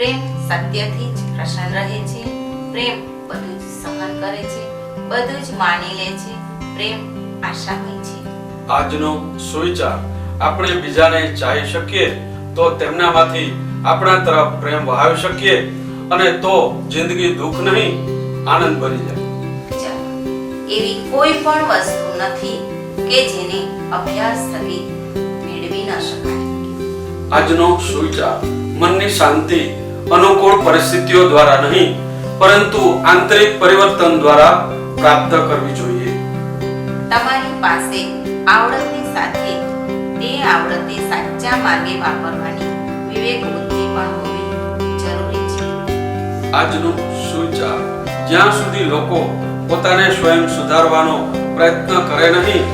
પ્રેમ સત્યથી જ પ્રસન્ન રહે છે પ્રેમ બધું જ સહન કરે છે બધું જ માની લે છે પ્રેમ આશામય છે. આજનો સુવિચાર આપણે બીજાને ચાહી શકીએ તો તેમનામાંથી આપણા તરફ પ્રેમ વહાવી શકીએ અને તો જિંદગી દુઃખ નહીં આનંદ બની જાય. એવી કોઈ પણ વસ્તુ નથી કે જેને અભ્યાસ થકી મેળવી ન શકાય. આજનો સુવિચાર મનની શાંતિ અનુકૂળ પરિસ્થિતિઓ દ્વારા નહીં પરંતુ આંતરિક પરિવર્તન દ્વારા પ્રાપ્ત કરવી જોઈએ. તમારી પાસે આવડતની સાથે તે આવડતને સાચા માર્ગે વાપરવાની વિવેક બુદ્ધિ પણ હોવી જરૂરી છે. આજનો સુવિચાર જ્યાં સુધી લોકો પોતાને સ્વયં સુધારવાનો પ્રયત્ન કરે નહીં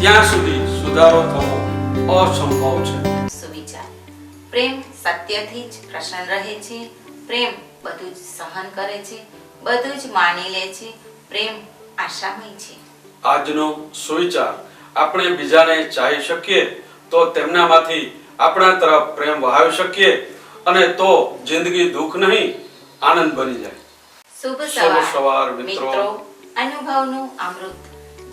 ત્યાં સુધી સુધારો થવો અસંભવ છે. સુવિચાર. પ્રેમ સત્યથી જ પ્રસન્ન રહે છે પ્રેમ બધું જ સહન કરે છે બધું જ માની લે છે પ્રેમ આશામય છે. આજનો સુવિચાર આપણે બીજાને ચાહી શકીએ તો તેમનામાંથી આપણા તરફ પ્રેમ વહાવી શકીએ અને તો જિંદગી દુઃખ નહીં આનંદ બની જાય. શુભ સવાર મિત્રો. અનુભવનું અમૃત.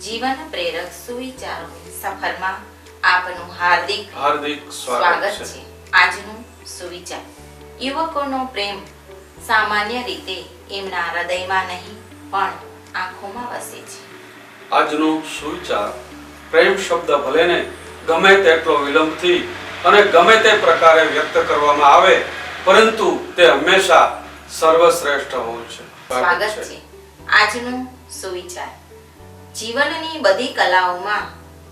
જીવન પ્રેરક સુવિચારો. સફરમાં આપનું હાર્દિક હાર્દિક સ્વાગત છે. આજનું સુવિચાર. યુવકોનો પ્રેમ સામાન્ય રીતે એમના હૃદયમાં નહીં પણ આંખોમાં વસે છે. આજનો સુવિચાર પ્રેમ શબ્દ ભલેને ગમે તેટલો વિલંબથી અને ગમે તે પ્રકારે વ્યક્ત કરવામાં આવે પરંતુ તે હંમેશા સર્વશ્રેષ્ઠ હોય છે. સ્વાગત છે. આજનું સુવિચાર. જીવનની બધી કલાઓમાં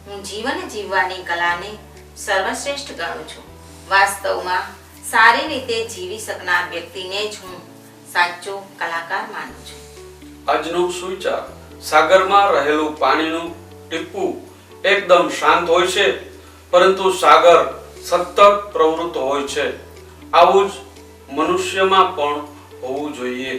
હું જીવન જીવવાની કલાને સર્વશ્રેષ્ઠ ગણું છું. વાસ્તવમાં સારી રીતે જીવી શકનાર વ્યક્તિને જ હું સાચો કલાકાર માનું છું. આજનો સુવિચાર સાગરમાં રહેલું પાણીનું ટીપું એકદમ શાંત હોય છે, પરંતુ સાગર સતત પ્રવૃત્ત હોય છે. આવું જ મનુષ્યમાં પણ હોવું જોઈએ.